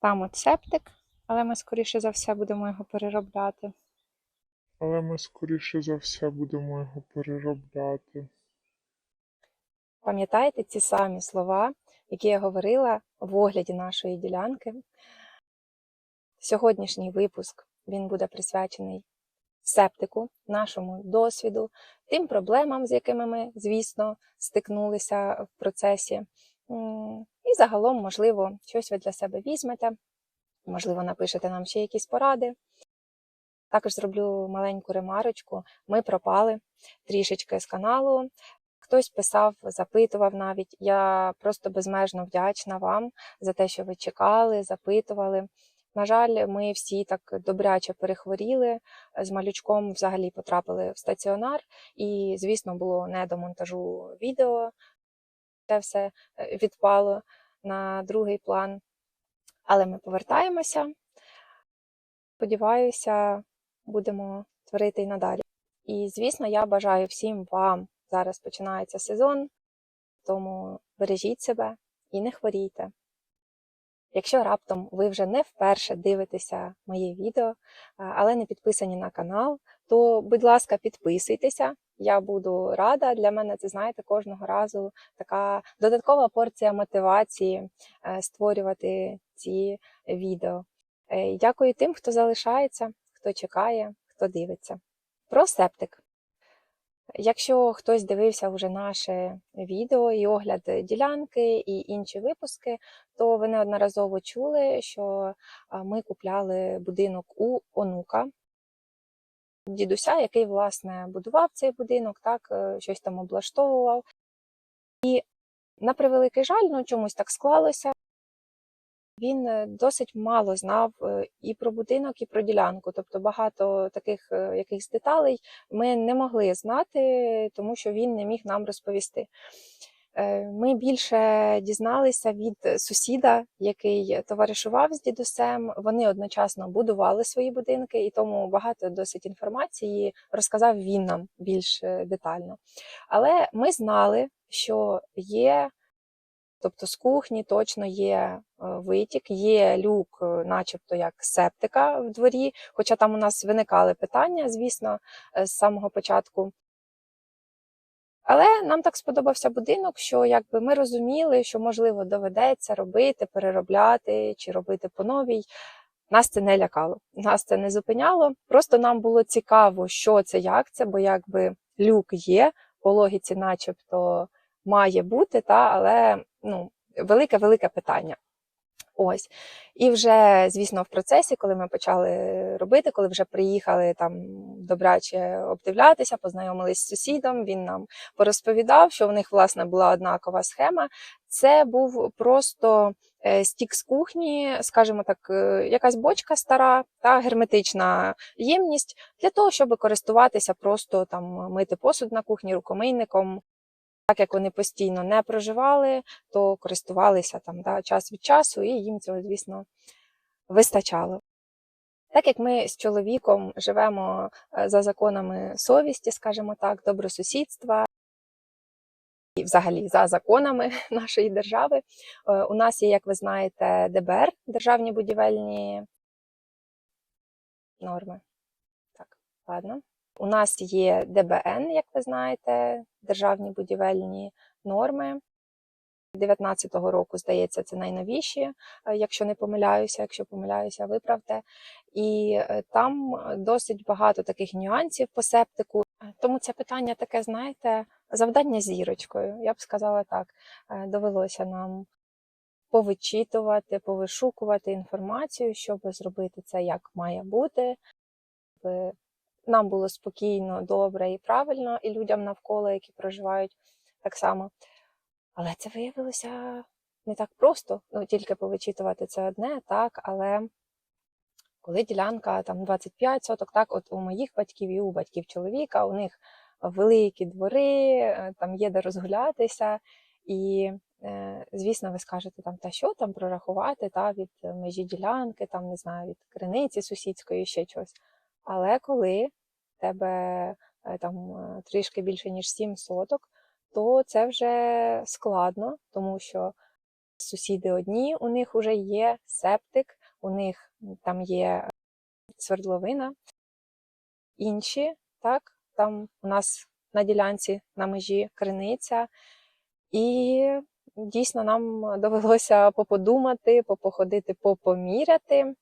Там от септик, але ми скоріше за все будемо його переробляти. Але ми скоріше за все будемо його переробляти. Пам'ятаєте ці самі слова, які я говорила в огляді нашої ділянки? Сьогоднішній випуск він буде присвячений септику, нашому досвіду, тим проблемам, з якими ми, звісно, стикнулися в процесі. І загалом, можливо, щось ви для себе візьмете, можливо, напишете нам ще якісь поради. Також зроблю маленьку ремарочку. Ми пропали трішечки з каналу. Хтось писав, запитував навіть. Я просто безмежно вдячна вам за те, що ви чекали, запитували. На жаль, ми всі так добряче перехворіли. З малючком взагалі потрапили в стаціонар, і, звісно, було не до монтажу відео. Це все е, відпало на другий план. Але ми повертаємося. Сподіваюся, будемо творити і надалі. І, звісно, я бажаю всім вам зараз починається сезон, тому бережіть себе і не хворійте. Якщо раптом ви вже не вперше дивитеся моє відео, але не підписані на канал, то, будь ласка, підписуйтеся. Я буду рада. Для мене це, знаєте, кожного разу така додаткова порція мотивації е, створювати ці відео. Е, Дякую тим, хто залишається, хто чекає, хто дивиться. Про септик. Якщо хтось дивився вже наше відео і огляд ділянки і інші випуски, то ви неодноразово чули, що ми купляли будинок у онука, дідуся, який власне будував цей будинок, так е, щось там облаштовував. І на превеликий жаль, ну чомусь так склалося. Він е, досить мало знав е, і про будинок, і про ділянку. Тобто багато таких е, якихось деталей ми не могли знати, тому що він не міг нам розповісти. Ми більше дізналися від сусіда, який товаришував з дідусем. Вони одночасно будували свої будинки, і тому багато досить інформації розказав він нам більш детально. Але ми знали, що є Тобто з кухні точно є е, витік, є люк, е, начебто як септика в дворі, хоча там у нас виникали питання, звісно, е, з самого початку. Але нам так сподобався будинок, що якби ми розуміли, що можливо доведеться робити, переробляти чи робити по новій. Нас це не лякало, нас це не зупиняло. Просто нам було цікаво, що це, як це, бо якби люк є, по логіці, начебто, має бути, та, але ну, велике-велике питання. Ось. І вже, звісно, в процесі, коли ми почали робити, коли вже приїхали там добряче обдивлятися, познайомились з сусідом, він нам порозповідав, що в них, власне, була однакова схема. Це був просто е, стік з кухні, скажімо так, е, якась бочка стара та герметична ємність для того, щоб користуватися просто там мити посуд на кухні рукомийником. Так як вони постійно не проживали, то користувалися там да, час від часу, і їм цього, звісно, вистачало. Так як ми з чоловіком живемо е, за законами совісті, скажімо так, добросусідства, і взагалі за законами нашої держави, е, у нас є, як ви знаєте, ДБР, державні будівельні норми. Так, ладно. У нас є ДБН, як ви знаєте, державні будівельні норми. 19-го року, здається, це найновіші, е, якщо не помиляюся, якщо помиляюся, виправте. І е, там досить багато таких нюансів по септику. Тому це питання таке, знаєте, завдання зірочкою. Я б сказала так. Е, Довелося нам повичитувати, повишукувати інформацію, щоб зробити це як має бути. Нам було спокійно, добре і правильно, і людям навколо, які проживають так само. Але це виявилося не так просто. Ну, тільки повичитувати це одне, так, але коли ділянка там 25 соток, так, от у моїх батьків і у батьків чоловіка, у них великі двори, е, там є де розгулятися, і, е, звісно, ви скажете, там, та що там прорахувати та, від межі ділянки, там, не знаю, від криниці сусідської, ще щось. Але коли в тебе е, там е, трішки більше, ніж 7 соток, то це вже складно, тому що Сусіди одні, у них вже є септик, у них там є свердловина. Інші, так, там у нас на ділянці на межі криниця. І дійсно нам довелося поподумати, попоходити, попоміряти.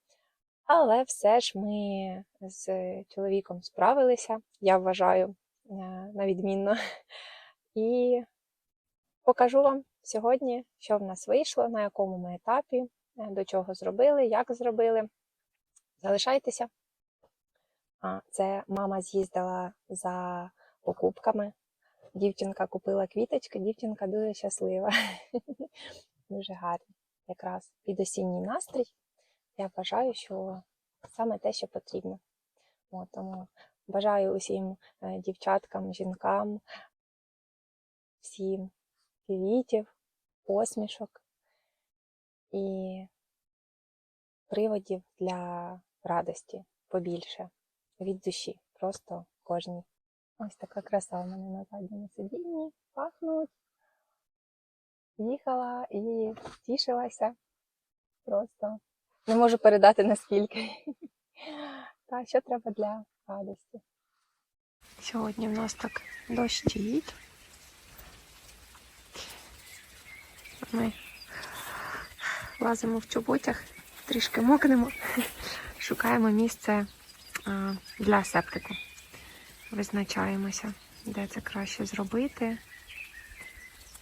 Але все ж ми з чоловіком справилися, я вважаю, е, на відмінно. І покажу вам сьогодні, що в нас вийшло, на якому ми етапі, е, до чого зробили, як зробили. Залишайтеся. Це мама з'їздила за покупками. Дівчинка купила квіточки, дівчинка дуже щаслива. Дуже гарно. Якраз під осінній настрій. Я вважаю, що саме те, що потрібно. От, тому бажаю усім е, дівчаткам, жінкам, всім квітів, посмішок і приводів для радості побільше від душі, просто кожній. Ось така краса в мене на задньому сидінні, пахнуть. Їхала і тішилася. Просто не можу передати наскільки. Та що треба для радості. Сьогодні в нас так дощить. Ми лазимо в чоботях, трішки мокнемо, шукаємо місце для септику. Визначаємося, де це краще зробити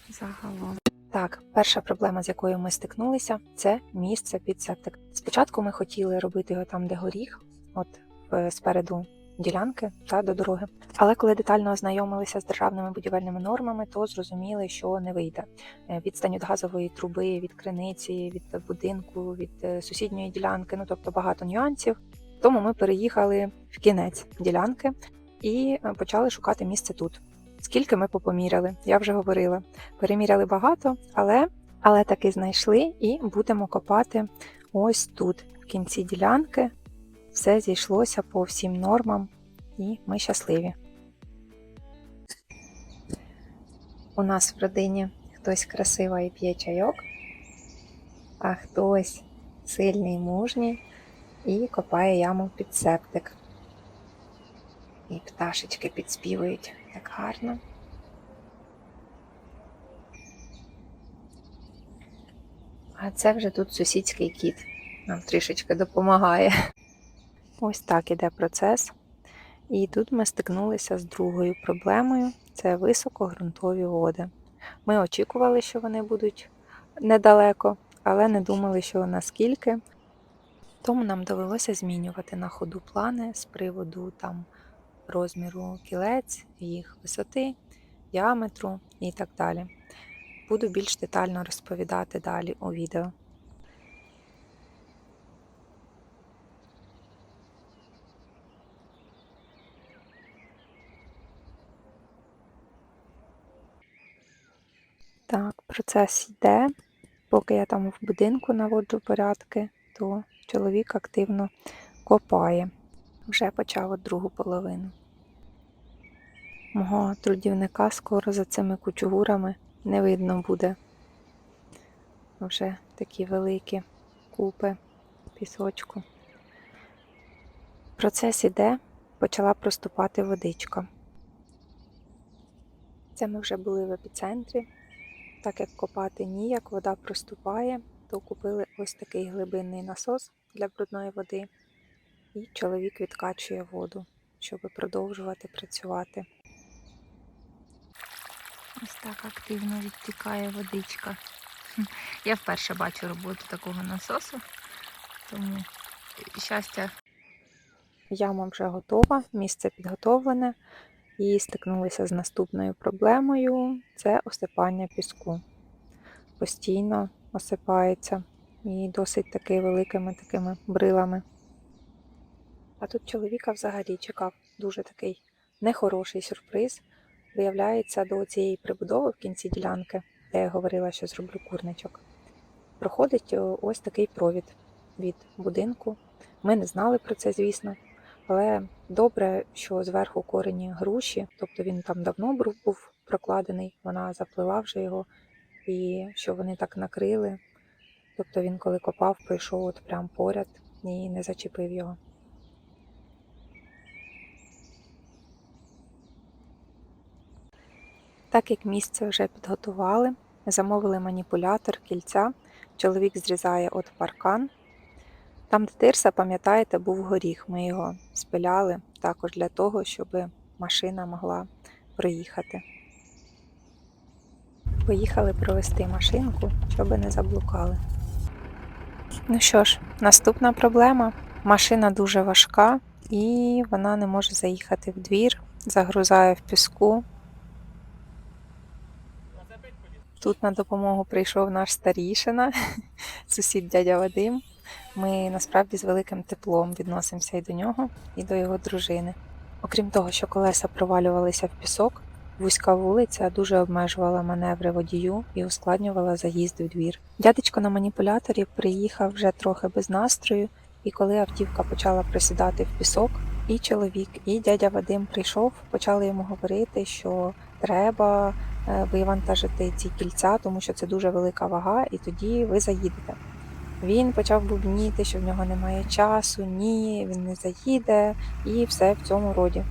загалом. Так, перша проблема, з якою ми стикнулися, це місце під септик. Спочатку ми хотіли робити його там, де горіх, от е, спереду ділянки та до дороги. Але коли детально ознайомилися з державними будівельними нормами, то зрозуміли, що не вийде. Е, Відстань від газової труби, від криниці, від будинку, від е, сусідньої ділянки, ну тобто багато нюансів. Тому ми переїхали в кінець ділянки і почали шукати місце тут. Скільки ми попоміряли, я вже говорила. Переміряли багато, але, але таки знайшли і будемо копати ось тут, в кінці ділянки. Все зійшлося по всім нормам, і ми щасливі. У нас в родині хтось красиво і п'є чайок, а хтось сильний, мужній і копає яму під септик. І пташечки підспівують як гарно. А це вже тут сусідський кіт нам трішечки допомагає. Ось так іде процес. І тут ми стикнулися з другою проблемою це високогрунтові води. Ми очікували, що вони будуть недалеко, але не думали, що наскільки. Тому нам довелося змінювати на ходу плани з приводу там розміру кілець, їх висоти, діаметру і так далі. Буду більш детально розповідати далі у відео. Так, процес йде. Поки я там в будинку наводжу порядки, то чоловік активно копає. Вже почав другу половину. Мого трудівника скоро за цими кучугурами не видно буде. Вже такі великі купи пісочку. Процес іде, почала проступати водичка. Це ми вже були в епіцентрі. Так як копати ніяк, вода проступає, то купили ось такий глибинний насос для брудної води, і чоловік відкачує воду, щоб продовжувати працювати. Ось так активно відтікає водичка. Я вперше бачу роботу такого насосу, тому щастя Яма вже готова, місце підготовлене, і стикнулися з наступною проблемою це осипання піску. Постійно осипається і досить таки великими такими брилами. А тут чоловіка взагалі чекав дуже такий нехороший сюрприз. Виявляється, до цієї прибудови в кінці ділянки, де я говорила, що зроблю курничок, проходить ось такий провід від будинку. Ми не знали про це, звісно. Але добре, що зверху корені груші, тобто він там давно був був прокладений, вона заплила вже його і що вони так накрили. Тобто він, коли копав, пройшов от прямо поряд і не зачепив його. Так як місце вже підготували, замовили маніпулятор кільця, чоловік зрізає от паркан. Там, де тирса, пам'ятаєте, був горіх. Ми його спиляли також для того, щоб машина могла проїхати. Поїхали провести машинку, щоб не заблукали. Ну що ж, наступна проблема. Машина дуже важка і вона не може заїхати в двір, загрузає в піску. Тут на допомогу прийшов наш старішина, сусід дядя Вадим. Ми насправді з великим теплом відносимося і до нього, і до його дружини. Окрім того, що колеса провалювалися в пісок, вузька вулиця дуже обмежувала маневри водію і ускладнювала заїзд у двір. Дядечко на маніпуляторі приїхав вже трохи без настрою, і коли автівка почала просідати в пісок, і чоловік, і дядя Вадим прийшов, почали йому говорити, що треба вивантажити ці кільця, тому що це дуже велика вага, і тоді ви заїдете. Він почав бубніти, що в нього немає часу, ні, він не заїде, і все в цьому роді.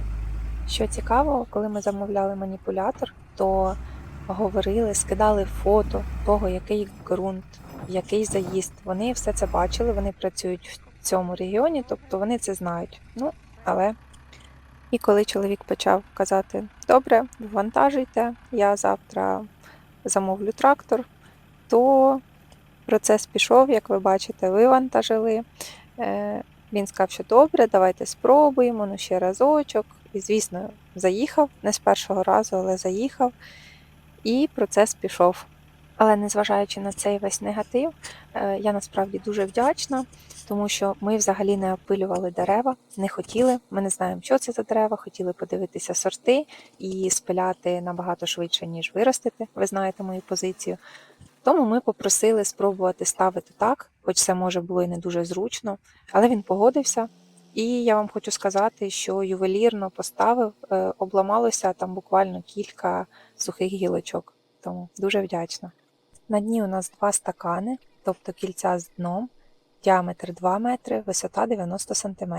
Що цікаво, коли ми замовляли маніпулятор, то говорили, скидали фото того, який ґрунт, який заїзд. Вони все це бачили, вони працюють в цьому регіоні, тобто вони це знають. Ну, але. І коли чоловік почав казати: Добре, вантажуйте, я завтра замовлю трактор, то процес пішов, як ви бачите, вивантажили. Е, Він сказав, що добре, давайте спробуємо, ну ще разочок. І, звісно, заїхав не з першого разу, але заїхав, і процес пішов. Але незважаючи на цей весь негатив, е, я насправді дуже вдячна, тому що ми взагалі не опилювали дерева, не хотіли. Ми не знаємо, що це за дерева, хотіли подивитися сорти і спиляти набагато швидше, ніж виростити. Ви знаєте мою позицію. Тому ми попросили спробувати ставити так, хоч це може було і не дуже зручно, але він погодився. І я вам хочу сказати, що ювелірно поставив, е, обламалося там буквально кілька сухих гілочок. Тому дуже вдячна. На дні у нас два стакани, тобто кільця з дном, діаметр 2 метри, висота 90 см.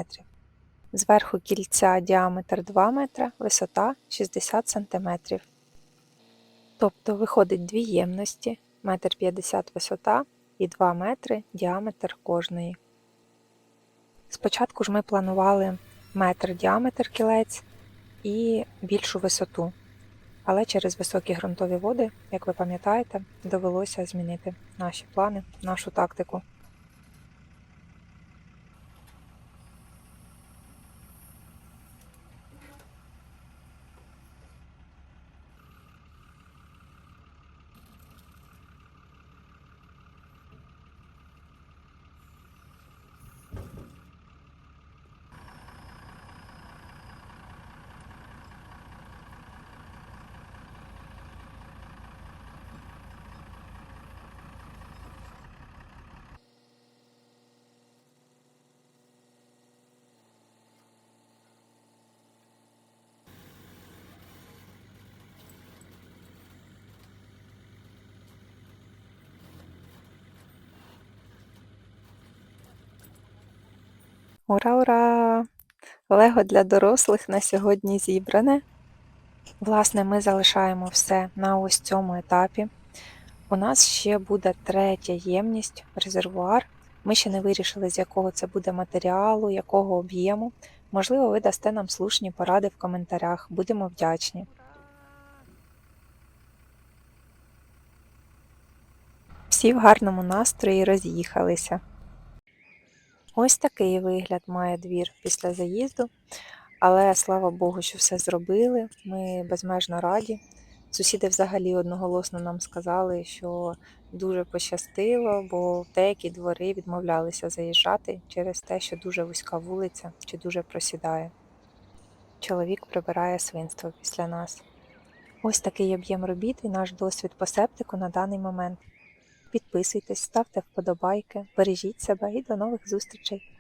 Зверху кільця діаметр 2 метри, висота 60 см. Тобто виходить дві ємності, метр 50 висота і 2 метри діаметр кожної. Спочатку ж ми планували метр діаметр кілець і більшу висоту. Але через високі ґрунтові води, як ви пам'ятаєте, довелося змінити наші плани, нашу тактику. Ура, ура! Лего для дорослих на сьогодні зібране. Власне, ми залишаємо все на ось цьому етапі. У нас ще буде третя ємність, резервуар. Ми ще не вирішили, з якого це буде матеріалу, якого об'єму. Можливо, ви дасте нам слушні поради в коментарях. Будемо вдячні. Всі в гарному настрої роз'їхалися. Ось такий вигляд має двір після заїзду, але слава Богу, що все зробили. Ми безмежно раді. Сусіди взагалі одноголосно нам сказали, що дуже пощастило, бо деякі двори відмовлялися заїжджати через те, що дуже вузька вулиця чи дуже просідає. Чоловік прибирає свинство після нас. Ось такий об'єм робіт і наш досвід по септику на даний момент. Підписуйтесь, ставте вподобайки, бережіть себе і до нових зустрічей!